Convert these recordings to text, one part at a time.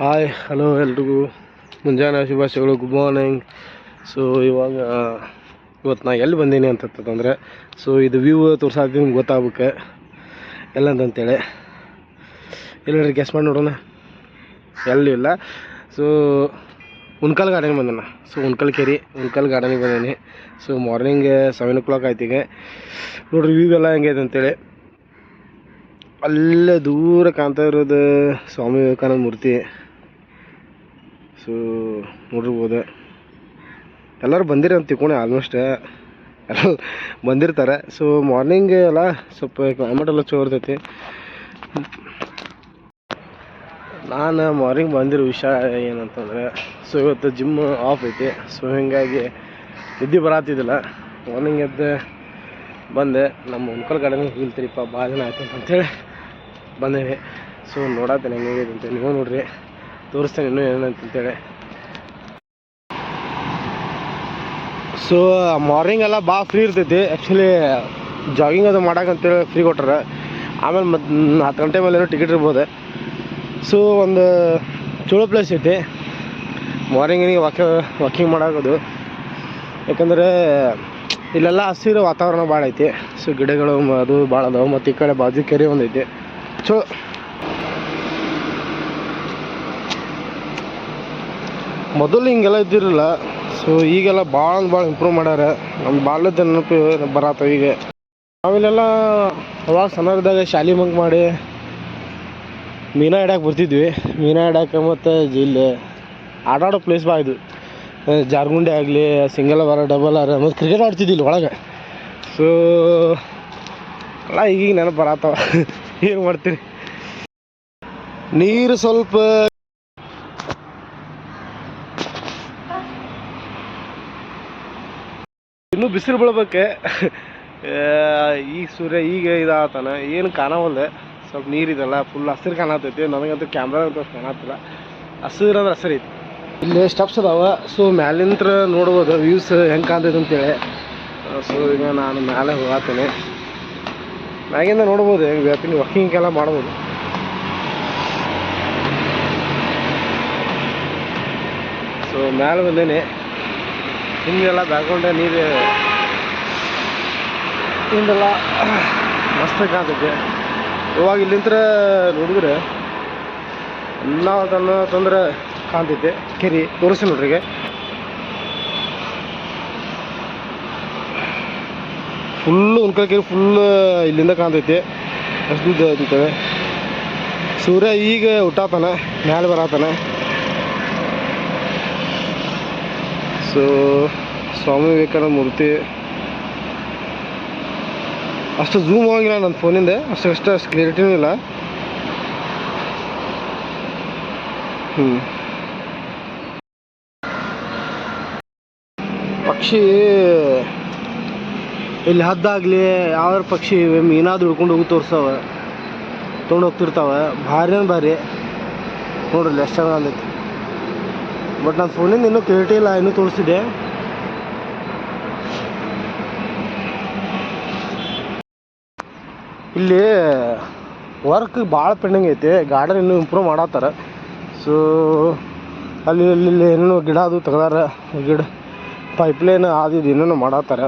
Hi hello ಎಲ್ರಿಗೂ. ಮುಂಜಾನೆ ಶುಭಾಶಯಗಳು ಗುಡ್ ಮಾರ್ನಿಂಗ್ ಸೊ ಇವಾಗ ಇವತ್ತು ನಾ ಎಲ್ಲಿ ಬಂದೀನಿ ಅಂತಂತಂದರೆ ಸೊ ಇದು ವ್ಯೂ ತೋರ್ಸಾಕ ನಿಮ್ಗೆ ಗೊತ್ತಾಗ್ಬೇಕು. ಎಲ್ಲಂತಂತೇಳಿ ಎಲ್ಲರಿ ಗೆಸ್ ಮಾಡಿ ನೋಡೋಣ. ಎಲ್ಲಿ ಇಲ್ಲ. ಸೊ ಉಣ್ಕಲ್ ಗಾರ್ಡನ್ ಬಂದಣ ಸೊ ಉಣ್ಕಲ್ ಕೆರಿ ಉಣ್ಕಲ್ ಗಾರ್ಡನಿಗೆ ಬಂದೀನಿ. So morning seven o'clock ಆಯ್ತು ಈಗ. ನೋಡ್ರಿ ವ್ಯೂ ಎಲ್ಲ ಹೆಂಗೈತೆ ಅಂತೇಳಿ. ಅಲ್ಲೇ ದೂರ ಕಾಣ್ತಾ ಇರೋದು ಸ್ವಾಮಿ ವಿವೇಕಾನಂದ ಮೂರ್ತಿ. ಸೊ ನೋಡಿರ್ಬೋದು ಎಲ್ಲರೂ ಬಂದಿರ ಅಂತ ತಿಳ್ಕೊಂಡೆ ಆಲ್ಮೋಸ್ಟ್ ಎಲ್ಲ ಬಂದಿರ್ತಾರೆ. ಸೊ ಮಾರ್ನಿಂಗ್ ಎಲ್ಲ ಸ್ವಲ್ಪ ಕ್ಲೈಮೇಟ್ ಎಲ್ಲ ಚಲೋ ಇರ್ತೈತಿ. ನಾನು ಮಾರ್ನಿಂಗ್ ಬಂದಿರೋ ವಿಷಯ ಏನಂತಂದರೆ ಸೊ ಇವತ್ತು ಜಿಮ್ ಆಫ್ ಐತಿ. ಸೊ ಹೀಗಾಗಿ ನಿದ್ದೆ ಬರತ್ತಿದ್ದಿಲ್ಲ ಮಾರ್ನಿಂಗ್ ಎದ್ದು ಬಂದೆ. ನಮ್ಮ ಉಣ್ಕಲ್ ಗಾರ್ಡನ್ ಹೋಗಿಲ್ತೀರಿಪ್ಪ ಭಾಳ ದಿನ ಆಯ್ತು ಅಂತೇಳಿ ಬಂದೇನೆ. ಸೊ ನೋಡತ್ತೇನೆ ಹೆಂಗೈತೆ ಅಂತ ನೀವು ನೋಡ್ರಿ. ತೋರಿಸ್ತೇನೆ ಇನ್ನೂ ಏನಂತೇಳಿ ಸೊ ಮಾರ್ನಿಂಗ್ ಎಲ್ಲ ಭಾಳ ಫ್ರೀ ಇರ್ತೈತಿ ಆ್ಯಕ್ಚುಲಿ ಜಾಗಿಂಗ್ ಅದು ಮಾಡಕ್ಕಂತೇಳಿ ಫ್ರೀ ಕೊಟ್ಟಾರೆ. ಆಮೇಲೆ ಮತ್ತು ಹತ್ತು ಗಂಟೆ ಮೇಲೆ ಟಿಕೆಟ್ ಇರ್ಬೋದು. ಸೊ ಒಂದು ಚಲೋ ಪ್ಲೇಸ್ ಐತಿ. ಮಾರ್ನಿಂಗಿಗೆ ವಾಕ ವಾಕಿಂಗ್ ಮಾಡೋದು ಯಾಕಂದರೆ, ಇಲ್ಲೆಲ್ಲ ಹಸಿರು ವಾತಾವರಣ ಭಾಳ ಐತಿ. ಸೊ ಗಿಡಗಳು ಅದು ಭಾಳ ಅದಾವೆ. ಮತ್ತು ಈ ಕಡೆ ಬಾಜು ಕೆರೆ ಒಂದು ಐತಿ. ಚಲೋ ಮೊದಲು ಹಿಂಗೆಲ್ಲ ಇದ್ದಿರಲಿಲ್ಲ. ಸೊ ಈಗೆಲ್ಲ ಭಾಳ ಭಾಳ ಇಂಪ್ರೂವ್ ಮಾಡ್ಯಾರ. ನಮ್ಮ ಬಾಲ್ಯದ ನೆನಪು ಬರತ್ತವ ಈಗ. ನಾವಿಲ್ಲೆಲ್ಲ ಅವಾಗ ಸಣ್ಣದಾಗ ಶಾಲಿ ಮಂಕ್ ಮಾಡಿ ಮೀನಾ ಹಿಡ್ಯಾಕೆ ಬರ್ತಿದ್ವಿ. ಮೀನಾ ಹಿಡ್ಯಾಕೆ ಮತ್ತು ಜಿಲ್ಲೆ ಆಟಾಡೋ ಪ್ಲೇಸ್ ಭಾಳ ಇದು. ಜಾರ್ಗುಂಡಿ ಆಗಲಿ, ಸಿಂಗಲ್ ಅವರ ಡಬಲ್ ಅವರ, ಮತ್ತು ಕ್ರಿಕೆಟ್ ಆಡ್ತಿದ್ದಿಲ್ಲ ಒಳಗೆ. ಸೊ ಎಲ್ಲ ಈಗೀಗ ನೆನಪು ಬರತ್ತವ ಏನು ಮಾಡ್ತೀರಿ? ನೀರು ಸ್ವಲ್ಪ ಬಿಸಿಲು ಬೀಳ್ಬೇಕೆ. ಈಗ ಸೂರ್ಯ ಈಗ ಇದಾತಾನ, ಏನು ಕಾಣವಲ್ದೆ. ಸ್ವಲ್ಪ ನೀರಿದೆಲ್ಲ ಫುಲ್ ಹಸಿರು ಕಾಣತೈತಿ. ನನಗಂತೂ ಕ್ಯಾಮ್ರಾ ಅಂತ ಕಾಣತ್ತಿಲ್ಲ. ಹಸಿರು ಅಂದ್ರೆ ಹಸಿರು ಐತಿ. ಇಲ್ಲಿ ಸ್ಟೆಪ್ಸ್ ಅದಾವ ಸೊ ಮ್ಯಾಲಿಂತ್ರ ನೋಡ್ಬೋದು ವ್ಯೂಸ್ ಹೆಂಗೆ ಕಾಣ್ತೈತೆ ಅಂತೇಳಿ. ಸೊ ಈಗ ನಾನು ಮ್ಯಾಲೆ ಹೋಗತ್ತೀನಿ ಮ್ಯಾಗಿಂದ ನೋಡ್ಬೋದು ಹೆಂಗೆ ವಾಕಿಂಗ್ ಎಲ್ಲ ಮಾಡ್ಬೋದು. ಸೊ ಮ್ಯಾಲೆ ಬಂದೇನೆ. ಹಿಂಗೆಲ್ಲ ಬ್ಯಾಕ್ಗ್ರೌಂಡ ನೀರು ಹಿಂದೆಲ್ಲ ಮಸ್ತ್ ಕಾಣ್ತೈತೆ ಇವಾಗ ಇಲ್ಲಿಂದ ನೋಡಿದ್ರೆ ಎಲ್ಲ ತನ್ನ ತೊಂದರೆ ಕಾಣ್ತೈತೆ. ಕೆರಿ ತೋರಿಸಿ ನೋಡ್ರಿ ಈಗ. ಫುಲ್ಲು ಉಣ್ಕಲ್ ಕೆರೆ ಫುಲ್ ಇಲ್ಲಿಂದ ಕಾಣ್ತೈತೆ. ಅಷ್ಟು ಅಂತೇವೆ ಸೂರ್ಯ ಈಗ ಹುಟ್ಟಾತಾನೆ, ಮ್ಯಾಲೆ ಬರತಾನೆ ಸೊ ಸ್ವಾಮಿ ವಿವೇಕಾನಂದ ಮೂರ್ತಿ ಅಷ್ಟು ಝೂಮ್ ಆಗಿಲ್ಲ ನನ್ನ ಫೋನಿಂದ ಅಷ್ಟು ಅಷ್ಟು ಅಷ್ಟು ಕ್ಲಿಯರಿಟಿನೂ ಇಲ್ಲ. ಹ್ಞೂ ಪಕ್ಷಿ ಇಲ್ಲಿ ಹದ್ದಾಗಲಿ ಯಾವ್ದಾರು ಪಕ್ಷಿ ಮೀನಾದ್ರೂ ಹಿಡ್ಕೊಂಡು ಹೋಗಿ ತೋರಿಸ್ತಾವೆ ತೊಗೊಂಡು ಹೋಗ್ತಿರ್ತಾವೆ. ಭಾರಿ ಅಂದ್ರೆ ಭಾರಿ. ನೋಡ್ರಿ, ಎಷ್ಟು ಬಟ್ ನನ್ನ ಫೋನಿಂದ ಇನ್ನೂ ಕ್ಲಿಯರಿಟಿ ಇಲ್ಲ, ಇನ್ನೂ ತೋರಿಸ್ತಿದೆ ಇಲ್ಲಿ ವರ್ಕ್ ಭಾಳ ಪೆಂಡಿಂಗ್ ಐತಿ. ಗಾರ್ಡನ್ ಇನ್ನೂ ಇಂಪ್ರೂವ್ ಮಾಡತ್ತಾರ. ಸೊ ಅಲ್ಲಿ ಇಲ್ಲಿ ಏನೇನೋ ಗಿಡ ಅದು ತೆಗ್ದಾರ. ಗಿಡ ಪೈಪ್ಲೈನ್ ಅದು ಇದು ಏನೇನು ಮಾಡತ್ತಾರ.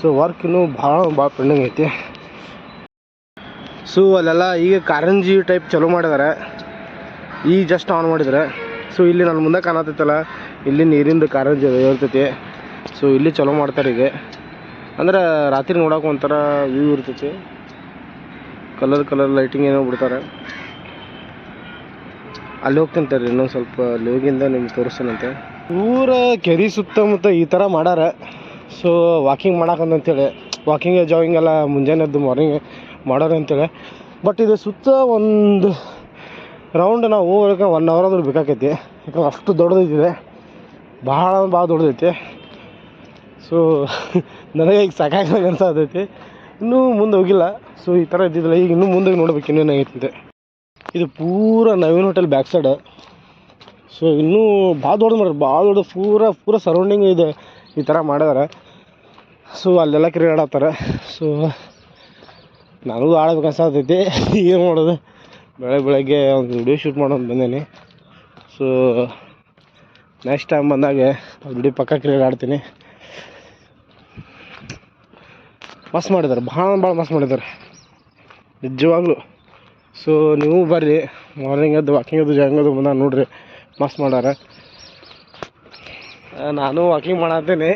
ಸೊ ವರ್ಕ್ ಇನ್ನೂ ಭಾಳ ಭಾಳ ಪೆಂಡಿಂಗ್ ಐತಿ. ಸೊ ಅಲ್ಲೆಲ್ಲ ಈಗ ಕಾರಂಜಿ ಟೈಪ್ ಚಲೋ ಮಾಡಿದ್ದಾರೆ ಈಗ ಜಸ್ಟ್ ಆನ್ ಮಾಡಿದ್ದಾರೆ ಸೊ ಇಲ್ಲಿ ನನ್ನ ಮುಂದೆ ಕಾಣತೈತಲ್ಲ ಇಲ್ಲಿ ನೀರಿಂದು ಕಾರಂಜಿ ಇರ್ತೈತಿ. ಸೊ ಇಲ್ಲಿ ಚಲೋ ಮಾಡ್ತಾರೆ ಈಗ. ಅಂದ್ರೆ ರಾತ್ರಿ ನೋಡೋಕೆ ಒಂಥರ ವ್ಯೂ ಇರ್ತೈತಿ. ಕಲರ್ ಕಲರ್ ಲೈಟಿಂಗ್ ಏನೋ ಬಿಡ್ತಾರೆ. ಅಲ್ಲಿ ಹೋಗ್ತಂತಾರೆ ಇನ್ನೊಂದು ಸ್ವಲ್ಪ ಅಲ್ಲಿ ಹೋಗಿಂದ ನಿಮ್ಗೆ ತೋರಿಸ್ತಾನಂತೆ. ಊರ ಕೆರೆ ಸುತ್ತಮುತ್ತ ಈ ಥರ ಮಾಡಾರ. ಸೊ ವಾಕಿಂಗ್ ಮಾಡಕ್ಕಂತೇಳಿ ವಾಕಿಂಗ್ ಜಾಗಿಂಗ್ ಎಲ್ಲ ಮುಂಜಾನೆ ಎದ್ದು ಮಾರ್ನಿಂಗ್ ಮಾಡೋರು ಅಂತೇಳಿ. ಬಟ್ ಇದು ಸುತ್ತ ಒಂದು ರೌಂಡ್ ನಾವು ಹೋಗೋಕೆ ಒನ್ ಅವರ್ ಆದ್ರೂ ಬೇಕಾಕೈತಿ. ಯಾಕಂದ್ರೆ ಅಷ್ಟು ದೊಡ್ಡದೈತಿದೆ ಭಾಳ ಭಾಳ ದೊಡ್ಡದೈತಿ. ಸೊ ನನಗೆ ಈಗ ಸಾಕಾಗಿ ಅನ್ಸತೈತಿ. ಇನ್ನೂ ಮುಂದೆ ಹೋಗಿಲ್ಲ. ಸೊ ಈ ಥರ ಇದ್ದಿದ್ದಿಲ್ಲ. ಈಗ ಇನ್ನೂ ಮುಂದೆ ನೋಡ್ಬೇಕು ಇನ್ನೇನು ಆಗೈತೆ ಇದು ಪೂರ Naveen hotel back side so ಇನ್ನೂ ಭಾಳ ದೊಡ್ಡದು ಮಾಡ್ರಿ ಭಾಳ ದೊಡ್ಡ ಪೂರ ಪೂರ ಸರೌಂಡಿಂಗ್ ಇದೆ ಈ ಥರ ಮಾಡಿದಾರೆ. ಸೊ ಅಲ್ಲೆಲ್ಲ ಕ್ರೀಡೆ ಆಡತ್ತಾರೆ ಸೊ ನನಗೂ ಆಡ್ಬೇಕು ಅನ್ಸತೈತಿ. ಏನು ಮಾಡೋದು? ಬೆಳಗ್ಗೆ ಬೆಳಗ್ಗೆ ಒಂದು ವಿಡಿಯೋ ಶೂಟ್ ಮಾಡೋದು ಬಂದೇನಿ. ಸೊ ನೆಕ್ಸ್ಟ್ ಟೈಮ್ ಬಂದಾಗ ವಿಡಿಯೋ ಪಕ್ಕ ಕ್ರಿಯೇಟ್ ಆಡ್ತೀನಿ. ಮಸ್ತ್ ಮಾಡಿದ್ದಾರೆ. ಭಾಳ ಭಾಳ ಮಸ್ತ್ ಮಾಡಿದ್ದಾರೆ. ನಿಜವಾಗ್ಲೂ. ಸೊ ನೀವು ಬರ್ರಿ. ಮಾರ್ನಿಂಗ್ ಅದು ವಾಕಿಂಗ್ ಅದು ಜಾಗಿಂಗ್ ಅದು ಬಂದ ನೋಡ್ರಿ. ಮಸ್ತ್ ಮಾಡ್ಯಾರ. ನಾನು ವಾಕಿಂಗ್ ಮಾಡತ್ತೀನಿ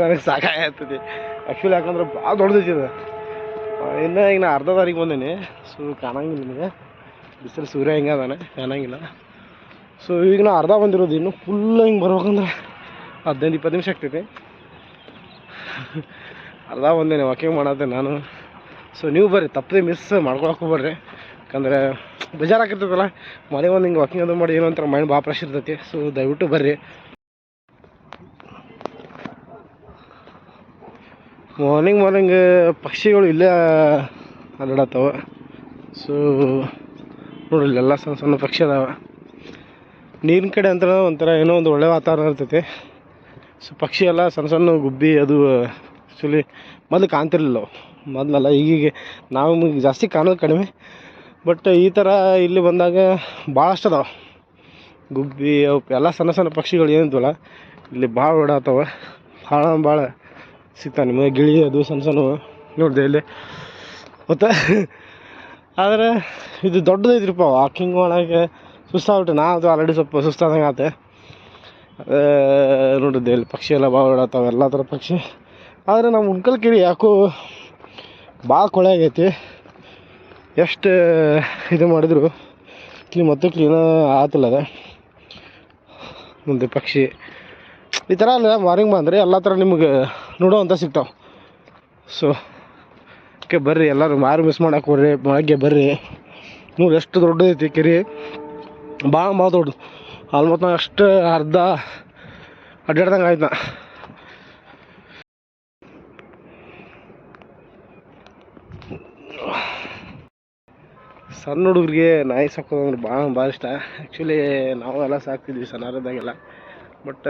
ನನಗೆ ಸಾಕಾಗ್ತದೆ. ಆ್ಯಕ್ಚುಲಿ ಯಾಕಂದ್ರೆ ಭಾಳ ದೊಡ್ಡದೈತಿ ಇದು. ಇನ್ನೂ ಈಗ ನಾ ಅರ್ಧ ತಾರೀಕು ಬಂದೀನಿ. ಸೊ ಕಾಣಂಗಿಲ್ಲ ನಿಮಗೆ. ಬಿಸಿಲು ಸೂರ್ಯ ಹಿಂಗೆ ಅದಾನೆ. ಕಾಣಂಗಿಲ್ಲ. ಸೊ ಈಗ ನಾನು ಅರ್ಧ ಬಂದಿರೋದು ಇನ್ನು ಫುಲ್ ಹಿಂಗೆ ಬರ್ಬೇಕಂದ್ರೆ ಹದಿನೈದು, ಇಪ್ಪತ್ತು ನಿಮಿಷ ಆಗ್ತೈತಿ. ಅರ್ಧ ಒಂದೇನೆ ವಾಕಿಂಗ್ ಮಾಡತ್ತೆ ನಾನು. ಸೊ ನೀವು ಬರ್ರಿ, ತಪ್ಪದೆ ಮಿಸ್ ಮಾಡ್ಕೊಳಕ್ಕೆ ಹೋಗ್ಬೇಡ್ರಿ ಯಾಕಂದ್ರೆ ಬೇಜಾರಾಗಿರ್ತೈತಲ್ಲ ಮನೆ ಒಂದು ಹಿಂಗೆ ವಾಕಿಂಗ್ ಅದು ಮಾಡಿ ಏನೋ ಒಂಥರ ಮೈಂಡ್ ಭಾಳ ಫ್ರೆಶ್ ಇರ್ತೈತಿ. ಸೊ ದಯವಿಟ್ಟು ಬರ್ರಿ. ಮಾರ್ನಿಂಗ್ ಮಾರ್ನಿಂಗ್ ಪಕ್ಷಿಗಳು ಇಲ್ಲೇ ಅಲ್ಲಾಡತ್ತವ ಸೊ ನೋಡಿ ಇಲ್ಲೆಲ್ಲ ಸಣ್ಣ ಸಣ್ಣ ಪಕ್ಷಿ ಅದಾವೆ. ನೀರಿನ ಕಡೆ ಅಂತ ಒಂಥರ ಏನೋ ಒಂದು ಒಳ್ಳೆ ವಾತಾವರಣ ಇರ್ತೈತಿ. ಸೊ ಪಕ್ಷಿ ಎಲ್ಲ ಸಣ್ಣ ಸಣ್ಣ ಗುಬ್ಬಿ ಅದು ಆ್ಯಕ್ಚುಲಿ ಮೊದಲು ಕಾಣ್ತಿರ್ಲಿಲ್ಲ ಅವು ಮೊದಲೆಲ್ಲ, ಈಗೀಗ ನಾವು ಈಗ ಜಾಸ್ತಿ ಕಾಣೋದು ಕಡಿಮೆ. ಬಟ್ ಈ ಥರ ಇಲ್ಲಿ ಬಂದಾಗ ಭಾಳಷ್ಟು ಅದಾವ. ಗುಬ್ಬಿ, ಅವು ಎಲ್ಲ ಸಣ್ಣ ಸಣ್ಣ ಪಕ್ಷಿಗಳು ಏನಿದ್ವಲ್ಲ ಇಲ್ಲಿ ಭಾಳ ಓಡಾಡ್ತಾವೆ ಭಾಳ ಭಾಳ ಸಿಗ್ತಾವೆ ನಿಮಗೆ, ಗಿಳಿ ಅದು ಸಣ್ಣ ಸಣ್ಣ ನೋಡಿದೆ ಇಲ್ಲಿ. ಮತ್ತು ಆದರೆ ಇದು ದೊಡ್ಡದೈತ್ರಿಪ್ಪ ವಾಕಿಂಗ್ ಮಾಡೋಕ್ಕೆ ಸುಸ್ತಾಗ್ಬಿಟ್ಟು, ನಾ ಅದು ಆಲ್ರೆಡಿ ಸ್ವಲ್ಪ ಸುಸ್ತಾದಂಗೆ ಆತೆ. ನೋಡಿದ್ದೆ ಇಲ್ಲಿ ಪಕ್ಷಿ ಎಲ್ಲ ಭಾಳ ಓಡಾಡ್ತಾವೆ ಎಲ್ಲ ಥರ ಪಕ್ಷಿ. ಆದರೆ ನಮ್ಮ ಉಣ್ಕಲ್ ಕೆರೆ ಯಾಕೋ ಭಾಳ ಕೊಳೆ ಆಗೈತಿ. ಎಷ್ಟು, ಇದು ಮಾಡಿದ್ರು. ಕ್ಲೀನ್ ಮತ್ತೆ ಕ್ಲೀನ ಆತಿಲ್ಲ ಅದ. ಮುಂದೆ ಪಕ್ಷಿ. ಈ ಥರ ಅಲ್ಲ ಮಾರಿಂಗ್ ಬಂದರೆ ಎಲ್ಲ ಥರ ನಿಮಗೆ ನೋಡೋವಂಥ ಸಿಗ್ತಾವೆ. ಸೊ ಓಕೆ ಬರ್ರಿ, ಎಲ್ಲರೂ ಮಾರು ಮಿಸ್ ಮಾಡಕ್ಕೆ ಹೋಗ್ರಿ ಬೆಳಗ್ಗೆ ಬರ್ರಿ. ನೋಡಿ ಎಷ್ಟು ದೊಡ್ಡದೈತಿ ಕೆರೆ. ಭಾಳ ಭಾಳ ದೊಡ್ಡದು. ಆಲ್ಮೋಸ್ಟ್ ನಾವು ಅಷ್ಟು ಅರ್ಧ ಅಡ್ಡಾಡ್ದಂಗೆ ಆಯ್ತು ಸಣ್ಣ ಹುಡುಗರಿಗೆ ನಾಯಿ ಸಾಕೋದಂದ್ರೆ ಭಾಳ ಭಾಳ ಇಷ್ಟ. ಆ್ಯಕ್ಚುಲಿ ನಾವು ಎಲ್ಲ ಸಾಕ್ತಿದ್ವಿ ಸಣ್ಣದಾಗೆಲ್ಲ ಬಟ್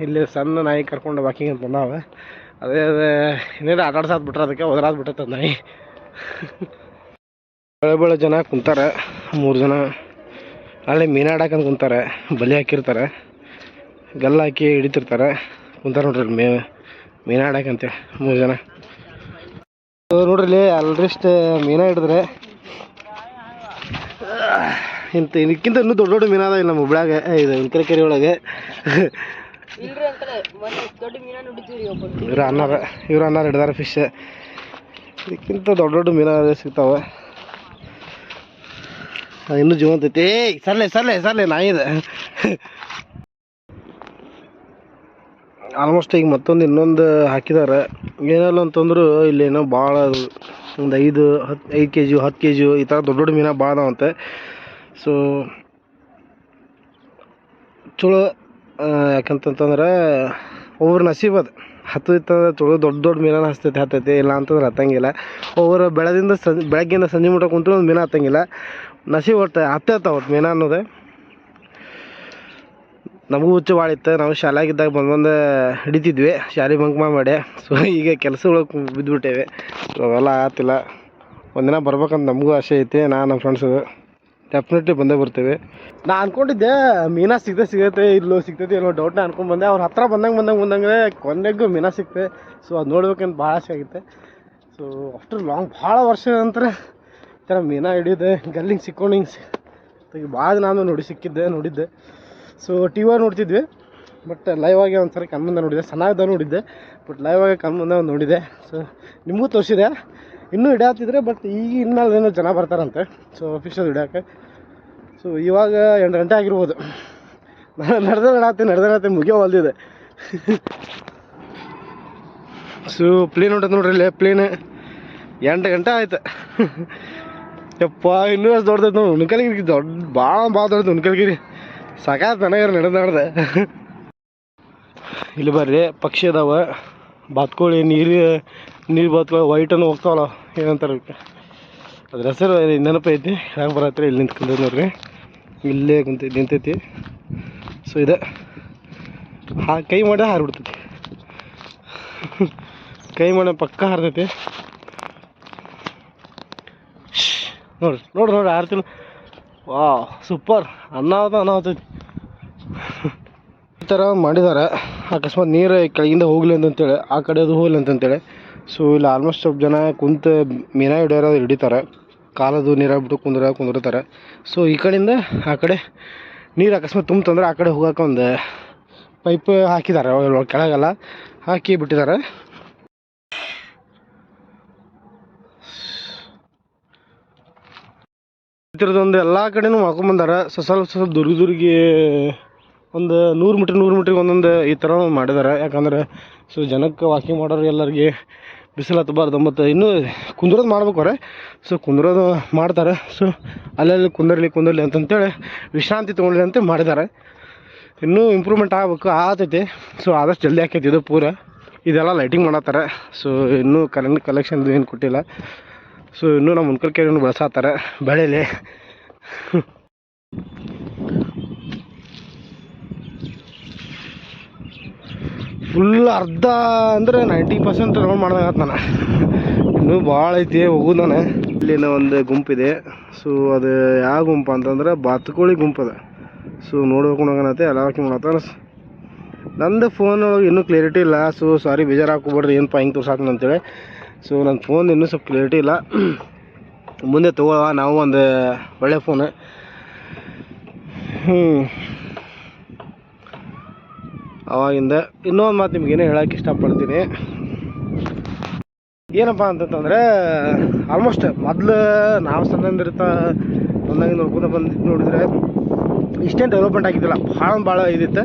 ಇಲ್ಲಿ ಸಣ್ಣ ನಾಯಿ ಕರ್ಕೊಂಡು ವಾಕಿಂಗ್ ಅಂತ ಬಂದಾವೆ. ಅದೇ ಅದೇ, ಇನ್ನೇನು ಆಟ ಆಡ್ಸಾದ್ ಬಿಟ್ರೆ ಅದಕ್ಕೆ ಒದರಾದ್ ಬಿಟ್ಟೈತೆ ನಾಯಿ. ಬೆಳೆ ಬೆಳೆ ಜನ ಕುಂತಾರೆ. ಮೂರು ಜನ. ಅಲ್ಲಿ ಮೀನಾಡಕಂತ ಕುಂತಾರೆ. ಬಲಿ ಹಾಕಿರ್ತಾರೆ. ಗಲ್ಲ ಹಾಕಿ ಹಿಡಿತಿರ್ತಾರೆ. ಕುಂತಾರೆ ನೋಡ್ರಿ ಮೇ ಮೀನಾಡಕಂತೆ ಮೂರು ಜನ. ನೋಡ್ರಿ ಇಲ್ಲಿ ಅಲ್ರಿಸ್ಟ್ ಮೀನ ಹಿಡಿದ್ರೆ ಇಂಥ ಇದಕ್ಕಿಂತ ಇನ್ನೂ ದೊಡ್ಡ ದೊಡ್ಡ ಮೀನು ಅದ ಇಲ್ಲಿ ನಮ್ಮ ಹುಬ್ಳ್ಯಾಗ. ಇದು ಇಂಕರೆ ಕೆರೆ ಒಳಗೆ ಇವ್ರು ಅನ್ನಾರ ಇವ್ರ ಅನ್ನಾರ ಹಿಡ್ದಾರ ಫಿಶ್ ಇದಕ್ಕಿಂತ ದೊಡ್ಡ ದೊಡ್ಡ ಮೀನು ಸಿಗ್ತಾವೆ. ಅದು ಇನ್ನೂ ಜೀವಂತ ಐತಿ. ಏಯ್ ಸರ್ಲೆ ಸರ್ಲೆ ಸರ್ಲೆ ನಾ ಇದೆ. ಆಲ್ಮೋಸ್ಟ್ ಈಗ ಮತ್ತೊಂದು ಇನ್ನೊಂದು ಹಾಕಿದ್ದಾರೆ ಏನಲ್ಲ ಅಂತಂದ್ರೂ ಇಲ್ಲಿ ಏನೋ ಭಾಳ ಒಂದು ಐದು ಹತ್ತು ಐದು ಕೆ ಜಿ ಹತ್ತು ಕೆ ಜಿ ಈ ಥರ ದೊಡ್ಡ ದೊಡ್ಡ ಮೀನು ಭಾಳ ಅದಾವಂತೆ ಸೊ ಚಲೋ ಯಾಕಂತಂತಂದ್ರೆ ಒಬ್ಬರು ನಸೀಬ್ ಅದು. ಹತ್ತೈತಂದ್ರೆ ಚಲೋ ದೊಡ್ಡ ದೊಡ್ಡ ಮೀನನ ಹಸ್ತೈತೆ ಹತ್ತೈತಿ, ಇಲ್ಲ ಅಂತಂದ್ರೆ ಹತ್ತಂಗಿಲ್ಲ. ಒಬ್ಬರು ಬೆಳದಿಂದ ಸಂಜೆ ಬೆಳಗ್ಗಿಂದ ಸಂಜೆ ಮುಟ್ಟ ಕುಂತ್ರು ಒಂದು ಮೀನು ಹತ್ತಂಗಿಲ್ಲ. ನಸೀಬ್ ಒಟ್ಟು ಹತ್ತೈತೆ ಒಟ್ಟು ಮೀನು ಅನ್ನೋದು. ನಮಗೂ ಹುಚ್ಚು ಭಾಳ ಇತ್ತು. ನಾವು ಶಾಲ್ಯಾಗಿದ್ದಾಗ ಬಂದು ಬಂದು ಹಿಡಿತಿದ್ವಿ. ಶಾಲೆ ಬಂಕ್ ಮಾಡಿ. ಸೊ ಈಗ ಕೆಲಸಗಳಿಗೆ ಬಿದ್ದುಬಿಟ್ಟೇವೆ ಸೊ ಅವೆಲ್ಲ ಆತಿಲ್ಲ. ಒಂದಿನ ಬರ್ಬೇಕಂತ ನಮಗೂ ಆಸೆ ಐತಿ. ನಾನು ನಮ್ಮ ಫ್ರೆಂಡ್ಸು ಡೆಫಿನೆಟ್ಲಿ ಬಂದೇ ಬರ್ತೇವೆ. ನಾ ಅನ್ಕೊಂಡಿದ್ದೆ, ಮೀನಾ ಸಿಗದೆ ಸಿಗುತ್ತೆ, ಇಲ್ಲೋ ಸಿಗ್ತೈತಿ ಇಲ್ಲೋ ಡೌಟ್ನ ಅನ್ಕೊಂಡ್ ಬಂದೆ. ಅವ್ರ ಹತ್ರ ಬಂದಂಗೆ ಬಂದಂಗೆ ಬಂದಂಗೆ ಕೊನೆಗೂ ಮೀನಾ ಸಿಗ್ತೆ. ಸೊ ಅದು ನೋಡ್ಬೇಕಂತ ಭಾಳ ಆಸೆ ಆಗುತ್ತೆ. ಸೊ ಅಷ್ಟು ಲಾಂಗ್ ಭಾಳ ವರ್ಷ ನಂತರ ಈ ಥರ ಮೀನಾ ಹಿಡಿಯೋದೆ ಗಲ್ಲಿಂಗೆ ಸಿಕ್ಕೊಂಡು ಹಿಂಗೆ ಭಾಳ ನಾನು ನೋಡಿ ಸಿಕ್ಕಿದ್ದೆ, ನೋಡಿದ್ದೆ. ಸೊ ಟಿ ವಿ ನೋಡ್ತಿದ್ವಿ ಬಟ್ ಲೈವ್ ಆಗಿ ಒಂದು ಸರಿ ಕಣ್ಮುಂದೆ ನೋಡಿದೆ. ಚೆನ್ನಾಗಿದೆ ನೋಡಿದ್ದೆ ಬಟ್ ಲೈವ್ ಆಗಿ ಕಣ್ಮುಂದೆ ಒಂದು ನೋಡಿದೆ. ಸೊ ನಿಮಗೂ ತೋರಿಸಿದೆ. ಇನ್ನೂ ಹಿಡಿಯತ್ತಿದ್ರೆ ಬಟ್ ಈಗ ಇನ್ಮೇಲೆ ಏನೋ ಜನ ಬರ್ತಾರಂತೆ. ಸೊ ಅಫಿಷಿಯಲ್ ಹಿಡಿಯೋಕೆ ಸೊ ಇವಾಗ ಎಂಟು ಗಂಟೆ ಆಗಿರ್ಬೋದು. ನಾನು ನಡೆದ ನಡತ್ತೆ ನಡೆದ ನಡತ್ತೆ ಮುಗಿಯೋ ಹೊಲ್ದಿದೆ. ಸೊ ಪ್ಲೇನ್ ಹೊಂಟದ ನೋಡ್ರಿ ಇಲ್ಲೇ ಪ್ಲೇನ್ ಎಂಟು ಗಂಟೆ ಆಯ್ತು. ಯಪ್ಪ, ಇನ್ನೂ ಅಷ್ಟು ದೊಡ್ಡದೈತೆ ನೋಡಿ ಉಣ್ಕಲ್ಗಿರಿ ದೊಡ್ಡ ಭಾಳ ಭಾಳ ದೊಡ್ಡದು ಉಣ್ಕಲ್ಗಿರಿ ಸಾಕಾಯ್ತು ನನಗೆ ನಡೆದಾಡ್ದೆ ನಡೆದೆ. ಇಲ್ಲಿ ಬರ್ರಿ, ಪಕ್ಷಿ ಅದಾವ. ಬಾತ್ಕೋಳಿ, ನೀರು ನೀರು ಬಾತ್ಕೋಳಿ ವೈಟನ್ನು ಹೋಗ್ತಾವಲ್ಲ, ಏನಂತಾರೆ ಅದ್ರ ಹೆಸರು ನೆನಪು ಐತಿ, ಹೆಂಗೆ ಬರತ್ರಿ ಇಲ್ಲಿ ನಿಂತ್ಕೊಂಡೈತೆ ನೋಡ್ರಿ. ಇಲ್ಲೇ ಕುಂತೈತಿ ನಿಂತೈತಿ. ಸೊ ಇದೆ. ಹಾ, ಕೈ ಮಾಡಿ ಹಾರಿಬಿಡ್ತೈತಿ. ಕೈ ಮಾಡಿ ಪಕ್ಕ ಹಾರ್ತೈತಿ. ನೋಡ್ರಿ ನೋಡ್ರಿ ನೋಡ್ರಿ ಹಾರ್ತಿಲ್ಲ ವಾ ಸೂಪರ್. ಅನ್ನಾವತ ಅನ್ನಾವತೈತಿ ಈ ಥರ ಮಾಡಿದ್ದಾರೆ. ಅಕಸ್ಮಾತ್ ನೀರು ಕೆಳಗಿಂದ ಹೋಗ್ಲಿ ಅಂತಂತೇಳಿ, ಆ ಕಡೆ ಅದು ಹೋಗಲಿ ಅಂತಂತೇಳಿ. ಸೊ ಇಲ್ಲಿ ಆಲ್ಮೋಸ್ಟ್ ಸ್ವಲ್ಪ ಜನ ಕುಂತು ಮೀನ ಹಿಡಿಯೋರು ಹಿಡಿತಾರೆ. ಕಾಲದು ನೀರು ಬಿಟ್ಟು ಕುಂದ್ರ ಕುಂದಿರ್ತಾರೆ. ಸೊ ಈ ಕಡೆಯಿಂದ ಆ ಕಡೆ ನೀರು ಅಕಸ್ಮಾತ್ ತುಂಬ್ತಂದ್ರೆ ಆ ಕಡೆ ಹೋಗೋಕೆ ಒಂದು ಪೈಪ್ ಹಾಕಿದ್ದಾರೆ, ಕೆಳಗೆಲ್ಲ ಹಾಕಿ ಬಿಟ್ಟಿದ್ದಾರೆ. ಇದ್ರದ್ದೊಂದು ಎಲ್ಲ ಕಡೆನೂ ಮಾಡ್ಕೊಂಬಂದಾರ ಸೊ ಸ್ವಲ್ಪ ಸ್ವಲ್ಪ ದುರ್ಗ ದುರ್ಗಿ ಒಂದು ನೂರು ಮೀಟ್ರ್ ನೂರು ಮೀಟ್ರಿಗೆ ಒಂದೊಂದು ಈ ಥರ ಮಾಡಿದಾರೆ. ಯಾಕಂದ್ರೆ ಸೊ ಜನಕ್ಕೆ ವಾಕಿಂಗ್ ಮಾಡೋರು ಎಲ್ಲರಿಗೆ ಬಿಸಿಲು ಹತ್ತಬಾರ್ದು ಮತ್ತು ಇನ್ನೂ ಕುಂದ್ರೋದು ಮಾಡ್ಬೇಕಾರೆ ಸೊ ಕುಂದ್ರೋದು ಮಾಡ್ತಾರೆ. ಸೊ ಅಲ್ಲಲ್ಲಿ ಕುಂದರ್ಲಿ ಕುಂದರ್ಲಿ ಅಂತಂತೇಳಿ ವಿಶ್ರಾಂತಿ ತೊಗೊಳ್ಳಿ ಅಂತ ಮಾಡಿದ್ದಾರೆ ಇನ್ನೂ ಇಂಪ್ರೂವ್ಮೆಂಟ್ ಆಗಬೇಕು ಆತೈತಿ ಸೊ ಆದಷ್ಟು ಜಲ್ದಿ ಆಕೈತಿ ಇದು ಪೂರ. ಇದೆಲ್ಲ ಲೈಟಿಂಗ್ ಮಾಡತ್ತಾರೆ. ಸೊ ಇನ್ನೂ ಕರೆಂಟ್ ಕಲೆಕ್ಷನ್ ಏನು ಕೊಟ್ಟಿಲ್ಲ. ಸೊ ಇನ್ನೂ ನಮ್ಮ ಮುನ್ಕಲ್ ಕೆರೆಯನ್ನು ಬಳಸತ್ತಾರೆ ಬೆಳೆಯಲ್ಲಿ ಫುಲ್ ಅರ್ಧ ಅಂದರೆ ನೈಂಟಿ ಪರ್ಸೆಂಟ್ ರೌಂಡ್ ಮಾಡ್ದಂಗೆ ನಾನು. ಇನ್ನೂ ಭಾಳ ಐತಿ, ಹೋಗೋದು ನಾನು. ಇಲ್ಲಿನ ಒಂದು ಗುಂಪಿದೆ. ಸೊ ಅದು ಯಾವ ಗುಂಪು ಅಂತಂದ್ರೆ ಬಾತುಕೋಳಿ ಗುಂಪು ಅದ. ಸೊ ನೋಡ್ಬೇಕು ಅನ್ನೋಕನತ್ತೆ ಎಲ್ಲ ಹಾಕಿ ಮಾಡತ್ತಾರ. ನಂದು ಫೋನ್ ಒಳಗೆ ಇನ್ನೂ ಕ್ಲಿಯರಿಟಿ ಇಲ್ಲ. ಸೊ ಸಾರಿ ಬೇಜಾರು ಹಾಕೋಬೇಡ್ರಿ ಏನಪ್ಪ ಹಿಂಗೆ ತೋರ್ಸಾಕನ ಅಂತೇಳಿ. ಸೊ ನನ್ನ ಫೋನ್ ಇನ್ನೂ ಸ್ವಲ್ಪ ಕ್ಲಿಯರಿಟಿ ಇಲ್ಲ. ಮುಂದೆ ತೊಗೊಳ್ಳೋ ನಾವು ಒಂದು ಒಳ್ಳೆ ಫೋನ್ ಹ್ಞೂ ಅವಾಗಿಂದ ಇನ್ನೊಂದು ಮಾತು ನಿಮ್ಗೆ ಏನೋ ಇಷ್ಟಪಡ್ತೀನಿ. ಏನಪ್ಪ ಅಂತಂತಂದರೆ ಆಲ್ಮೋಸ್ಟ್ ಮೊದಲು ನಾವು ಸಣ್ಣಂದಿರ್ತ ಬಂದಾಗಿ ನೋಡ್ಕೊಂಡು ಬಂದಿದ್ದು ನೋಡಿದ್ರೆ ಇಷ್ಟೇನು ಡೆವಲಪ್ಮೆಂಟ್ ಆಗಿದ್ದಿಲ್ಲ. ಭಾಳ ಭಾಳ ಇದಿತ್ತು.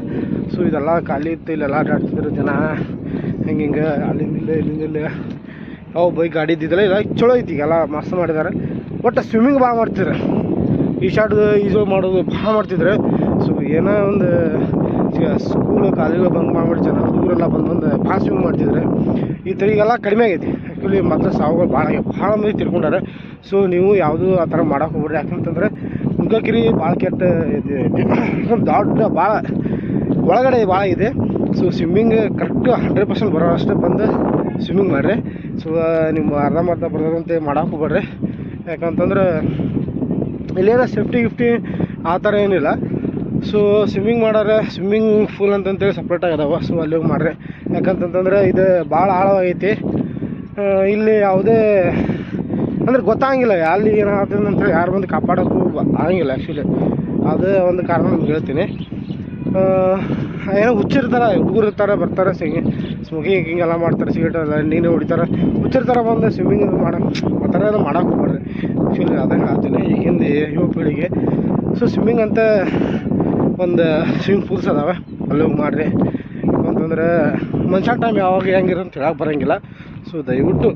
ಸೊ ಇದೆಲ್ಲ ಖಾಲಿ ಇತ್ತು, ಇಲ್ಲೆಲ್ಲ ಆಟಾಡ್ತಿದ್ರು ಜನ. ಹೆಂಗೆ ಹಿಂಗೆ, ಅಲ್ಲಿಂದ ಇಲ್ಲೇ, ಇಲ್ಲಿಂದ ಇಲ್ಲೇ. ಯಾವ ಬೈಕ್ ಗಾಡಿ ಇದ್ದಿದ್ದಿಲ್ಲ ಇಲ್ಲ. ಚಲೋ ಐತಿ ಈಗೆಲ್ಲ ಮಸ್ತ್ ಮಾಡಿದ್ದಾರೆ. ಒಟ್ಟು ಸ್ವಿಮ್ಮಿಂಗ್ ಭಾಳ ಮಾಡ್ತಿದ್ರು. ಶಾರ್ಟ್ ಈಜು ಮಾಡೋದು ಭಾಳ ಮಾಡ್ತಿದ್ರು. ಸೊ ಏನೋ ಒಂದು ಸ್ಕೂಲ್ ಕಾಲೇಜ್ ಬಂದು ಮಾಡ್ಬಿಟ್ಟು ಜನ ಹುಡುಗರೆಲ್ಲ ಬಂದು ಬಂದು ಭಾಳ ಸ್ವಿಮ್ಮಿಂಗ್ ಮಾಡ್ತಿದ್ರು. ಈ ಥರ ಈಗೆಲ್ಲ ಕಡಿಮೆ ಆಗೈತಿ. ಆ್ಯಕ್ಚುಲಿ ಮಾತ್ರ ಸಾವುಗಳು ಭಾಳ ಭಾಳ ಮಂದಿ ತಿಳ್ಕೊಂಡಾರೆ ಸೊ ನೀವು ಯಾವುದೂ ಆ ಥರ ಮಾಡೋಕೆ ಹೋಗ್ಬೇಡ್ರಿ. ಯಾಕಂತಂದ್ರೆ ಮುಖಕಿರಿ ಭಾಳ ಕೆಟ್ಟ ಇದು. ದೊಡ್ಡ ಭಾಳ, ಒಳಗಡೆ ಭಾಳ ಇದೆ. So swimming correct hundred percent ಬರೋ ಅಷ್ಟೇ ಬಂದು ಸ್ವಿಮ್ಮಿಂಗ್ ಮಾಡಿರಿ. ಸೊ ನಿಮ್ಮ ಅರ್ಧಂಬರ್ಧ ಬರ್ದಂತೆ ಮಾಡಕ್ಕೆ ಹೋಗ್ಬೇಡ್ರಿ ಯಾಕಂತಂದ್ರೆ, ಇಲ್ಲೇನೋ ಸೇಫ್ಟಿ ಗಿಫ್ಟಿ ಆ ಥರ ಏನಿಲ್ಲ. ಸೊ ಸ್ವಿಮ್ಮಿಂಗ್ ಮಾಡೋರೆ ಸ್ವಿಮ್ಮಿಂಗ್ ಫೂಲ್ ಅಂತಂತೇಳಿ ಸಪ್ರೇಟಾಗಿ ಅದಾವ ಸೊ ಅಲ್ಲಿ ಹೋಗಿ ಮಾಡ್ರಿ. ಯಾಕಂತಂತಂದ್ರೆ, ಇದು ಭಾಳ ಆಳವಾಗೈತಿ. ಇಲ್ಲಿ ಯಾವುದೇ, ಅಂದ್ರೆ ಗೊತ್ತಾಗಿಲ್ಲ ಅಲ್ಲಿ ಏನಾಗ್ತದೆ ಅಂತೇಳಿ ಯಾರು ಬಂದು ಕಾಪಾಡೋಕ್ಕೂ ಆಗಂಗಿಲ್ಲ ಆ್ಯಕ್ಚುಲಿ ಅದು ಒಂದು ಕಾರಣ ನಿಮ್ಗೆ ಹೇಳ್ತೀನಿ. ಏನೋ ಹುಚ್ಚಿರ್ತಾರೆ ಹುಡುಗರು ಇರ್ತಾರೆ, ಬರ್ತಾರೆ ಸಿಂಗಿ ಸ್ಮೋಕಿಂಗ್ ಗಿಂಗ್ ಎಲ್ಲ ಮಾಡ್ತಾರೆ, ಸಿಗರೇಟ್ ಎಲ್ಲ ನೀನು ಹೊಡಿತಾರೆ. ಹುಚ್ಚಿರ್ತಾರೆ ಬಂದು ಸ್ವಿಮ್ಮಿಂಗ್ ಇದು ಮಾಡೋ ಆ ಥರ ಎಲ್ಲ ಮಾಡಕ್ಕೆ ಹೋಗ್ಬೇಡ್ರಿ. ಆ್ಯಕ್ಚುಲಿ ಅದಂಗೆ ಆಗ್ತೀನಿ ಈಗಿಂದ ಯುವ ಪೀಳಿಗೆ. ಸೊ ಸ್ವಿಮ್ಮಿಂಗ್ ಅಂತ ಒಂದು ಸ್ವಿಮ್ಮಿಂಗ್ ಪೂಲ್ಸ್ ಅದಾವೆ. ಅಲ್ಲಿ ಹೋಗಿ ಮಾಡಿರಿ. ಅಂತಂದ್ರೆ ಮನುಷ್ಯ ಟೈಮ್ ಯಾವಾಗ ಹೆಂಗಿರೋ ಅಂತ ಹೇಳಕ್ಕೆ ಬರೋಂಗಿಲ್ಲ. ಸೊ ದಯವಿಟ್ಟು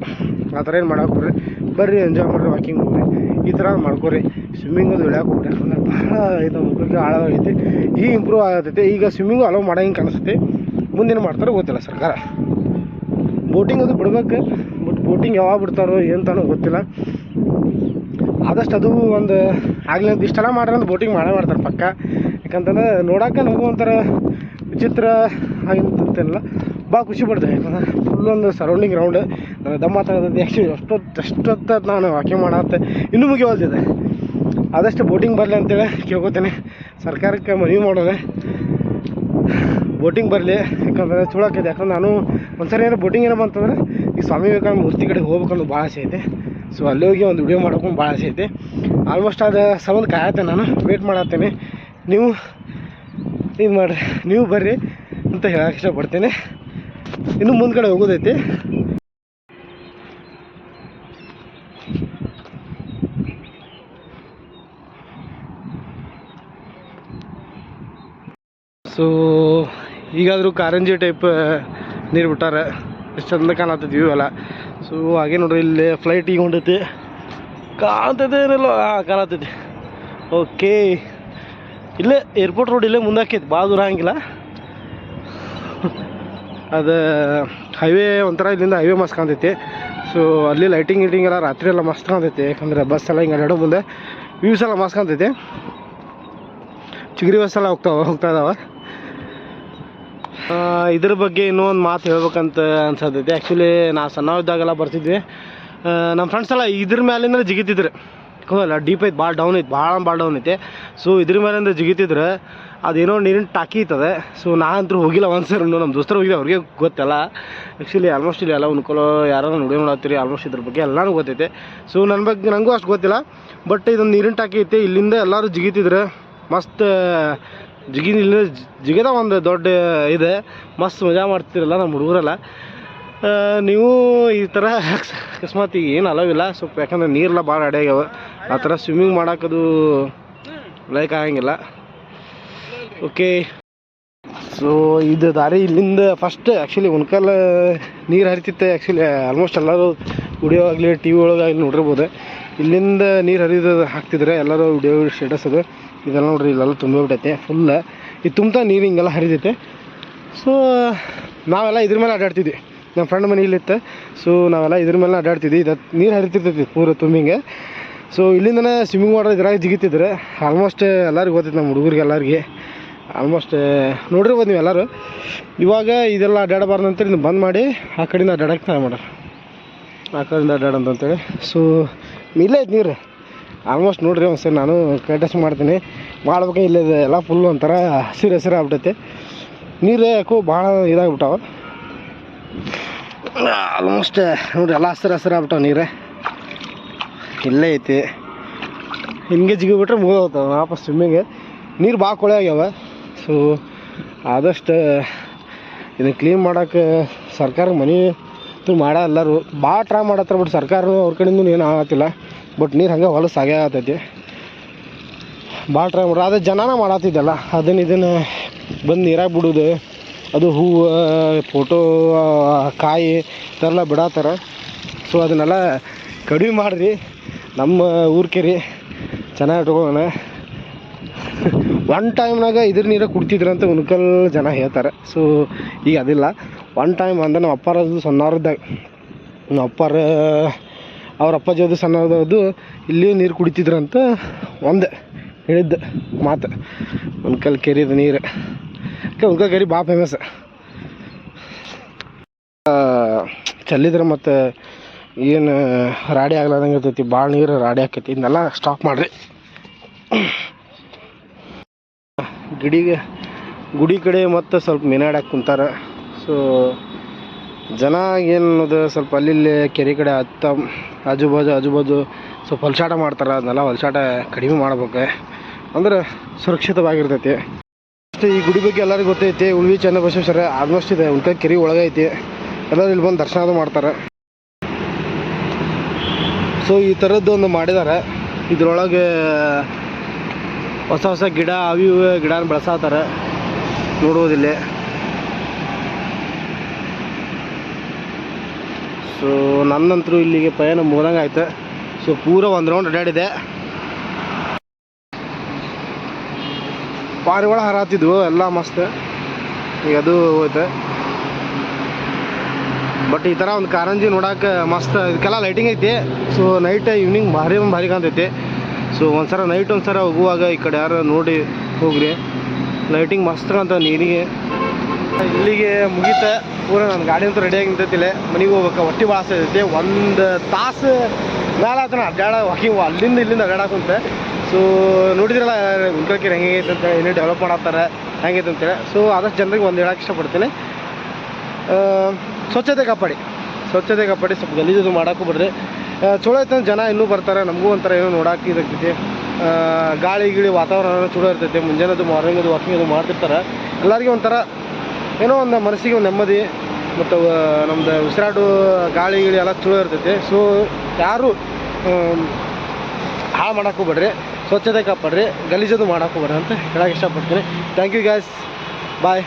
ಆ ಥರ ಏನು ಮಾಡಕ್ಕೆ ಬರ್ರಿ ಬರ್ರಿ ಎಂಜಾಯ್ ಮಾಡಿರಿ ವಾಕಿಂಗ್ ಹೋಗ್ರಿ. ಈ ಥರ ಮಾಡ್ಕೊರಿ. ಸ್ವಿಮ್ಮಿಂಗ್ ಅದು ಇಳ್ಯಾಕೆ ಹೋಗ್ರಿ ಅಂದ್ರೆ ಭಾಳ ಇದು ಮುಖಕ್ಕೆ ಆಳವಾಗೈತಿ ಈಗ ಇಂಪ್ರೂವ್ ಆಗತೈತಿ. ಈಗ ಸ್ವಿಮ್ಮಿಂಗು ಅಲೋ ಮಾಡೋಂಗೆ ಕಾಣಿಸ್ತೈತಿ. ಮುಂದೇನು ಮಾಡ್ತಾರೋ ಗೊತ್ತಿಲ್ಲ ಸರ್ಕಾರ. ಬೋಟಿಂಗ್ ಅದು ಬಿಡ್ಬೇಕು. ಬಟ್ ಬೋಟಿಂಗ್ ಯಾವಾಗ ಬಿಡ್ತಾರೋ ಎಂತಾನೋ ಗೊತ್ತಿಲ್ಲ. ಆದಷ್ಟು ಅದು ಒಂದು ಆಗಲಿ ಇಷ್ಟೆಲ್ಲ ಮಾಡ್ರೆ ಅಂದ್ರೆ ಬೋಟಿಂಗ್ ಮಾಡೇ ಮಾಡ್ತಾರೆ ಪಕ್ಕ. ಯಾಕಂತಂದ್ರೆ ನೋಡೋಕೆ ನಮಗೂ ಒಂಥರ ವಿಚಿತ್ರ ಆಗಿಂತಲ್ಲ ಭಾಳ ಖುಷಿ ಫುಲ್ ಒಂದು ಸರೌಂಡಿಂಗ್ ರೌಂಡ್ ನನಗೆ ದಮ್ಮ ಮಾತಾಡೋದು ಆ್ಯಕ್ಚುಲಿ ಅಷ್ಟೊತ್ತು ಅಷ್ಟೊತ್ತ ನಾನು ವಾಕಿಂಗ್ ಮಾಡತ್ತೆ. ಇನ್ನೂ ಮುಗಿಯೋದಿದೆ ಆದಷ್ಟು ಬೋಟಿಂಗ್ ಬರಲಿ ಅಂತೇಳಿ ಕೇಳ್ಕೊತೇನೆ. ಸರ್ಕಾರಕ್ಕೆ ಮನವಿ ಮಾಡೋಣ ಬೋಟಿಂಗ್ ಬರಲಿ, ಯಾಕಂದ್ರೆ ಚೂಳಾಕಿದೆ ಯಾಕಂದ್ರೆ ನಾನು ಒಂದ್ಸರಿ ಏನೋ ಬೋಟಿಂಗ್ ಏನಪ್ಪ ಅಂತಂದ್ರೆ, ಈ ಸ್ವಾಮಿ ವಿವೇಕಾನಂದ ಮೂರ್ತಿ ಕಡೆ ಹೋಗ್ಬೇಕಂದು ಭಾಳ ಆಸೆ ಐತೆ. ಸೊ ಅಲ್ಲಿ ಹೋಗಿ ಒಂದು ವಿಡಿಯೋ ಮಾಡ್ಕೊಂಡು ಭಾಳ ಆಸೆ ಐತೆ. ಆಲ್ಮೋಸ್ಟ್ ಅದು ಸಂಬಂಧ ಕಾಯತ್ತೆ ನಾನು. ವೇಟ್ ಮಾಡತ್ತೇನೆ. ನೀವು ಇದು ಮಾಡಿರಿ. ನೀವು ಬರ್ರಿ ಅಂತ ಹೇಳಕ್ಕೆ ಇಷ್ಟಪಡ್ತೀನಿ. ಇನ್ನು ಮುಂದ್ಗಡೆ ಹೋಗೋದೈತಿ. ಸೊ ಈಗಾದರೂ ಕಾರಂಜಿ ಟೈಪ್ ನೀರು ಬಿಟ್ಟಾರೆ. ಎಷ್ಟು ಚಂದ ಕಾಣತ್ತೈತಿ ವ್ಯೂ ಸೊ ಹಾಗೆ ನೋಡ್ರಿ, ಇಲ್ಲಿ ಫ್ಲೈಟ್ ಈಗ ಹೊಂಡೈತಿ ಕಾಣ್ತೈತೆ ಏನಿಲ್ಲ ಹಾಂ ಓಕೆ ಇಲ್ಲೇ ಏರ್ಪೋರ್ಟ್ ರೋಡ್ ಇಲ್ಲೇ ಮುಂದಾಕೈತಿ ಭಾಳ ದೂರ ಹಂಗಿಲ್ಲ. ಅದು ಹೈವೇ ಒಂಥರ ಇಲ್ಲಿಂದ ಹೈವೇ ಮಸ್ತ್ ಕಾಣ್ತೈತಿ. ಸೊ ಅಲ್ಲಿ ಲೈಟಿಂಗ್ ಗಿಟಿಂಗ್ ಎಲ್ಲ ರಾತ್ರಿ ಎಲ್ಲ ಮಸ್ತ್ ಕಾಣ್ತೈತಿ. ಯಾಕಂದ್ರೆ ಬಸ್ ಎಲ್ಲ ಹಿಂಗೆ ಅಡ್ಡಾಡೋ ಮುಂದೆ ವ್ಯೂಸ್ ಎಲ್ಲ ಮಸ್ತ್ ಕಾಣ್ತೈತಿ. ಚಿಗರಿ ಬಸ್ ಎಲ್ಲ ಹೋಗ್ತಾವ ಹೋಗ್ತಾ ಇದಾವೆ. ಇದ್ರ ಬಗ್ಗೆ ಇನ್ನೂ ಒಂದು ಮಾತು ಹೇಳ್ಬೇಕಂತ ಅನ್ಸತೈತಿ. ಆ್ಯಕ್ಚುಲಿ ನಾ ಸಣ್ಣವಿದ್ದಾಗೆಲ್ಲ ಬರ್ತಿದ್ವಿ. ನಮ್ಮ ಫ್ರೆಂಡ್ಸ್ ಎಲ್ಲ ಇದ್ರ ಮೇಲಿಂದ ಜಿಗಿತಿದ್ರು. ಹಾಕೋದಲ್ಲ ಡೀಪ್ ಐತೆ, ಭಾಳ ಡೌನ್ ಐತೆ, ಭಾಳ ಭಾಳ ಡೌನ್ ಐತೆ. ಸೊ ಇದ್ರ ಮೇಲಿಂದ ಜಿಗಿತಿದ್ರೆ. ಅದೇನೋ ನೀರಿನ ಟಾಕಿ ಇತ್ತದೆ ಸೊ ನಾ ಅಂತೂ ಹೋಗಿಲ್ಲ ಒಂದು ಸರ್ ನಮ್ಮ ದೋಸ್ತರು ಹೋಗಿದ್ದೆ ಅವ್ರಿಗೆ ಗೊತ್ತಲ್ಲ. ಆ್ಯಕ್ಚುಲಿ ಆಲ್ಮೋಸ್ಟ್ ಇಲ್ಲಿ ಎಲ್ಲ ಉಣ್ಕೊಳ್ಳೋ ಯಾರೋ ನೋಡಿ ನೋಡತ್ತೀರಿ ಆಲ್ಮೋಸ್ಟ್ ಇದ್ರ ಬಗ್ಗೆ ಎಲ್ಲನೂ ಗೊತ್ತೈತೆ. ಸೊ ನನ್ನ ಬಗ್ಗೆ ನನಗೂ ಅಷ್ಟು ಗೊತ್ತಿಲ್ಲ. ಬಟ್ ಇದೊಂದು ನೀರಿನ ಟಾಕಿ ಐತೆ. ಇಲ್ಲಿಂದ ಎಲ್ಲರೂ ಜಿಗಿತಿದ್ರೆ ಮಸ್ತ್ ಜಿಗಿ ಇಲ್ಲಿ ಜಿಗಿದ ಒಂದು ದೊಡ್ಡ ಇದೆ. ಮಸ್ತ್ ಮಜಾ ಮಾಡ್ತಿರಲ್ಲ ನಮ್ಮ ಹುಡುಗರೆಲ್ಲ. ನೀವು ಈ ಥರ ಅಕಸ್ಮಾತ್ ಈಗ ಏನು ಅಲವಿಲ್ಲ ಸ್ವಲ್ಪ ಯಾಕಂದ್ರೆ ನೀರೆಲ್ಲ ಭಾಳ ಅಡ್ಯಾಗ್ಯಾವ. ಆ ಥರ ಸ್ವಿಮ್ಮಿಂಗ್ ಮಾಡೋಕ್ಕದು ಲೈಕ್ ಆಗಂಗಿಲ್ಲ. ಓಕೆ ಸೊ ಇದು ದಾರಿ ಇಲ್ಲಿಂದ ಫಸ್ಟ್ ಆ್ಯಕ್ಚುಲಿ ಉಣ್ಕಲ್ ನೀರು ಹರಿತಿತ್ತೆ ಆ್ಯಕ್ಚುಲಿ ಆಲ್ಮೋಸ್ಟ್ ಎಲ್ಲರೂ ವಿಡಿಯೋ ಆಗಲಿ ಟಿ ವಿ ಒಳಗಾಗಲಿ ನೋಡಿರ್ಬೋದು. ಇಲ್ಲಿಂದ ನೀರು ಹರಿದು ಹಾಕ್ತಿದ್ರೆ ಎಲ್ಲರೂ ವಿಡಿಯೋ ಸ್ಟೇಟಸ್ ಅದು. ಇದೆಲ್ಲ ನೋಡ್ರಿ, ಇಲ್ಲೆಲ್ಲ ತುಂಬಿಬಿಟ್ಟೈತೆ ಫುಲ್ ಇದು ತುಂಬ್ತಾ ನೀರು ಹಿಂಗೆಲ್ಲ ಹರಿದೈತೆ ಸೊ ನಾವೆಲ್ಲ ಇದ್ರ ಮೇಲೆ ಅಡ್ಡಾಡ್ತಿದ್ವಿ. ನಮ್ಮ ಫ್ರೆಂಡ್ ಮನೆ ಇಲ್ಲಿತ್ತು. ಸೊ ನಾವೆಲ್ಲ ಇದ್ರ ಮೇಲೆ ಅಡ್ಡಾಡ್ತಿದ್ವಿ. ಇದು ನೀರು ಹರಿತಿರ್ತೈತಿ ಪೂರ ತುಂಬಿಂಗೆ. ಸೊ ಇಲ್ಲಿಂದನೇ ಸ್ವಿಮ್ಮಿಂಗ್ ಮಾಡೋ ಇದ್ರಾಗ ಜಿಗಿತಿದ್ರೆ. ಆಲ್ಮೋಸ್ಟ್ ಎಲ್ಲರಿಗೂ ಗೊತ್ತೈತೆ ನಮ್ಮ ಹುಡುಗರಿಗೆ ಎಲ್ಲರಿಗೆ ಆಲ್ಮೋಸ್ಟ್ ನೋಡಿರ್ಬೋದು ನೀವು ಎಲ್ಲರೂ. ಇವಾಗ ಇದೆಲ್ಲ ಅಡ್ಡಾಡಬಾರ್ದು ಅಂತೇಳಿ ನೀವು ಬಂದ್ ಮಾಡಿ ಆ ಕಡೆಯಿಂದ ಅಡ್ಡಾಡಕ್ಕೆ ಟ್ರೈ ಮಾಡೋರು ಆ ಕಡೆಯಿಂದ ಅಡ್ಡಾಡಂತ ಅಂತೇಳಿ ಸೊ ಇಲ್ಲೇ ಐತೆ ನೀರು ಆಲ್ಮೋಸ್ಟ್ ನೋಡ್ರಿ ಒಂದು ಸರಿ ನಾನು ಕಟೆಸ್ಟ್ ಮಾಡ್ತೀನಿ. ಮಾಡ್ಬೇಕು ಇಲ್ಲೇ ಎಲ್ಲ ಫುಲ್ ಒಂಥರ ಹಸಿರು ಹಸಿರು ಆಗ್ಬಿಟ್ಟೈತೆ ನೀರು ಯಾಕೋ ಭಾಳ ಇದಾಗ್ಬಿಟ್ಟಾವ. ಆಲ್ಮೋಸ್ಟ್ ನೋಡಿರಿ ಎಲ್ಲ ಹಸಿರು ಹಸಿರು ಆಗ್ಬಿಟ್ಟಾವ ನೀರೇ ಇಲ್ಲೇ ಐತಿ. ಹಿಂಗೆ ಜಿಗಿಬಿಟ್ರೆ ಮುಗಿದೋಗ್ತಾವ, ವಾಪಸ್ ಸ್ವಿಮ್ಮಿಂಗ್ ನೀರು ಭಾಳ ಕೊಳೆ ಆಗ್ಯಾವ. ಸೊ ಆದಷ್ಟು, ಇದನ್ನು ಕ್ಲೀನ್ ಮಾಡೋಕೆ ಸರ್ಕಾರ ಮನೆ ತು ಮಾಡ ಎಲ್ಲರೂ. ಭಾಳ ಟ್ರೈ ಮಾಡತ್ತಾರ ಬಟ್ ಸರ್ಕಾರ ಅವ್ರ ಕಡೆಯಿಂದ ಏನು ಆಗತ್ತಿಲ್ಲ. ಬಟ್ ನೀರು ಹಂಗೆ ಹೊಲಸು ಆಗೇ ಆಗ್ತೈತಿ ಭಾಳ ಟ್ರೈ ಮಾಡ್ರಿ ಅದೇ ಜನನ ಮಾಡತ್ತಿದ್ದಲ್ಲ ಅದನ್ನು ಇದನ್ನು ಬಂದು ನೀರಾಗ ಬಿಡೋದು. ಅದು ಹೂವು ಫೋಟೋ ಕಾಯಿ ಥರ ಬಿಡತ್ತಾರ ಸೊ ಅದನ್ನೆಲ್ಲ ಕಡಿಮೆ ಮಾಡಿರಿ. ನಮ್ಮ ಊರ್ ಕೆರೆ ಚೆನ್ನಾಗಿ ಇಟ್ಕೊಳ್ಳೋಣ. ಒನ್ ಟೈಮ್ನಾಗ ಇದ್ರ ನೀರು ಕುಡ್ತಿದ್ರಂತ ಉಣ್ಕಲ್ ಜನ ಹೇಳ್ತಾರೆ. ಸೊ ಈಗ ಅದಿಲ್ಲ. ಒನ್ ಟೈಮ್ ಅಂದ್ರೆ ನಮ್ಮ ಅಪ್ಪಾರದು ಸಣ್ಣವ್ರದ್ದಾಗ. ನಮ್ಮ ಅಪ್ಪಾರ, ಅವ್ರ ಅಪ್ಪಾಜಿ ಅದು ಸಣ್ಣದು ಇಲ್ಲಿ ನೀರು ಕುಡಿತಿದ್ರಂತ ಒಂದು ಹೇಳಿದ್ದ ಮಾತು. ಉಣ್ಕಲ್ ಕೆರಿದ ನೀರು. ಉಣ್ಕಲ್ ಕೆರೆ ಭಾಳ ಫೇಮಸ್ ಚಲ್ಲಿದ್ರೆ ಮತ್ತು ಏನು ರಾಡಿ ಆಗ್ಲಾರ್ದಂಗೆ ಇರ್ತೈತಿ ಭಾಳ ನೀರು ರಾಡಿ ಆಕೈತಿ. ಇದನ್ನೆಲ್ಲ ಸ್ಟಾಪ್ ಮಾಡಿರಿ. ಗಿಡಿಗೆ, ಗುಡಿ ಕಡೆ ಮತ್ತು ಸ್ವಲ್ಪ ಮೇನಾಡಕ್ಕೆ ಕುಂತಾರ. ಸೊ ಜನ ಏನು ಅನ್ನೋದು ಸ್ವಲ್ಪ ಅಲ್ಲಿ ಕೆರೆ ಕಡೆ ಹತ್ತ ಆಜು ಬಾಜು ಆಜು ಬಾಜು ಸ್ವಲ್ಪ ಹೊಲ್ಸಾಟ ಮಾಡ್ತಾರೆ. ಅದನ್ನೆಲ್ಲ ಹೊಲ್ಸಾಟ ಕಡಿಮೆ ಮಾಡ್ಬೇಕು. ಅಂದ್ರೆ ಸುರಕ್ಷಿತವಾಗಿರ್ತೈತಿ. ಅಷ್ಟೇ ಈ ಗುಡಿ ಬಗ್ಗೆ ಎಲ್ಲರಿಗೂ ಗೊತ್ತೈತಿ. ಉಳ್ವಿ ಚನ್ನಬಸವೇಶ್ವರ ಆಲ್ಮೋಸ್ಟ್ ಇದೆ. ಉಳ್ಕ ಕೆರೆ ಒಳಗೈತಿ ಎಲ್ಲರೂ ಇಲ್ಲಿ ಬಂದು ದರ್ಶನ ಮಾಡ್ತಾರೆ. ಸೊ ಈ ಥರದ್ದು ಒಂದು ಮಾಡಿದ್ದಾರೆ ಇದ್ರೊಳಗೆ ಹೊಸ ಹೊಸ ಗಿಡ, ಅವು ಇವು ಗಿಡನ ಬೆಳೆಸತ್ತಾರೆ ನೋಡೋದಿಲ್ಲ ಸೊ ನನ್ನಂತರೂ ಇಲ್ಲಿಗೆ ಪಯಣ ಮುಗ್ದಂಗೆ ಆಯ್ತು. ಸೊ ಪೂರ ಒಂದು ರೌಂಡ್ ಅಡ್ಡಾಡಿದೆ ಪಾರಿವಾಳ ಹರಾತಿದ್ವು, ಎಲ್ಲ ಮಸ್ತ್. ಈಗ ಅದು ಹೋಯ್ತು. ಬಟ್ ಈ ಥರ ಒಂದು ಕಾರಂಜಿ ನೋಡಕ್ಕೆ ಮಸ್ತ್, ಇದಕ್ಕೆಲ್ಲ ಲೈಟಿಂಗ್ ಐತಿ. ಸೊ ನೈಟ್ ಈವ್ನಿಂಗ್ ಭಾರಿ ಭಾರಿ ಕಾಣ್ತೈತಿ. ಸೊ ಒಂದ್ಸಲ ನೈಟ್ ಒಂದ್ಸಲ ಹೋಗುವಾಗ ಈ ಕಡೆ ಯಾರು ನೋಡಿ ಹೋಗ್ರಿ. ಲೈಟಿಂಗ್ ಮಸ್ತ್ ಅಂತ ನೀರಿಗೆ. ಇಲ್ಲಿಗೆ ಮುಗೀತ. ಪೂರ ನನ್ನ ಗಾಡಿ ಅಂತೂ ರೆಡಿಯಾಗಿ ನಿಂತೈತಿಲ್ಲ ಮನೆಗೆ ಹೋಗ್ಬೇಕು. ಹೊಟ್ಟೆ ವಾಸ ಐತಿ. ಒಂದು ತಾಸು ಮೇಲೆ ಆತನ ಅಡ್ಡಾಡ ವಾಕಿಂಗ್ ಅಲ್ಲಿಂದ ಇಲ್ಲಿಂದ ಅಡ್ಡಾಡಕ್ಕಂತೆ ಸೊ ನೋಡಿದ್ರಲ್ಲ ಉಂಟೋಕಿರ್ ಹೆಂಗೆ ಅಂತ ಏನೇ ಡೆವಲಪ್ ಮಾಡತ್ತಾರೆ ಹೆಂಗೈತೆ ಅಂತೇಳಿ. ಸೊ ಆದಷ್ಟು ಜನರಿಗೆ ಒಂದು ಹೇಳಕ್ಕೆ ಇಷ್ಟಪಡ್ತೀನಿ. ಸ್ವಚ್ಛತೆ ಕಾಪಾಡಿ. ಸ್ವಚ್ಛತೆ ಕಾಪಾಡಿ. ಸ್ವಲ್ಪ ಗಲೀಜು ಮಾಡೋಕ್ಕೂ ಬಿಡ್ರಿ ಆ, ಚಲೋ ಐತೆ ಜನ ಇನ್ನೂ ಬರ್ತಾರೆ. ನಮಗೂ ಒಂಥರ ಏನೋ ನೋಡಕ್ಕೆ ಇದಾಗ್ತೈತಿ. ಗಾಳಿ ಗಿಳಿ ವಾತಾವರಣ ಚಲೋ ಇರ್ತೈತಿ. ಮುಂಜಾನೆದು ಮಾರ್ನಿಂಗ್ ಅದು ವಾಕಿಂಗ್ ಅದು ಮಾಡ್ತಿರ್ತಾರೆ. ಎಲ್ಲರಿಗೂ ಒಂಥರ ಏನೋ ಒಂದು ಮನಸ್ಸಿಗೆ ಒಂದು ನೆಮ್ಮದಿ ಮತ್ತು ನಮ್ಮದು ಉಸಿರಾಡು ಗಾಳಿ ಗಿಳಿ ಎಲ್ಲ ಚಲೋ ಇರ್ತೈತಿ. ಸೊ ಯಾರು ಹಾಳು ಮಾಡೋಕೆ ಹೋಗ್ಬೇಡ್ರಿ. ಸ್ವಚ್ಛತೆ ಕಾಪಾಡ್ರಿ. ಗಲೀಜದು ಮಾಡೋಕೆ ಹೋಗ್ಬೇಡ್ರಿ ಅಂತ ಹೇಳಕ್ಕೆ ಇಷ್ಟಪಡ್ತೀನಿ. Thank you gas bye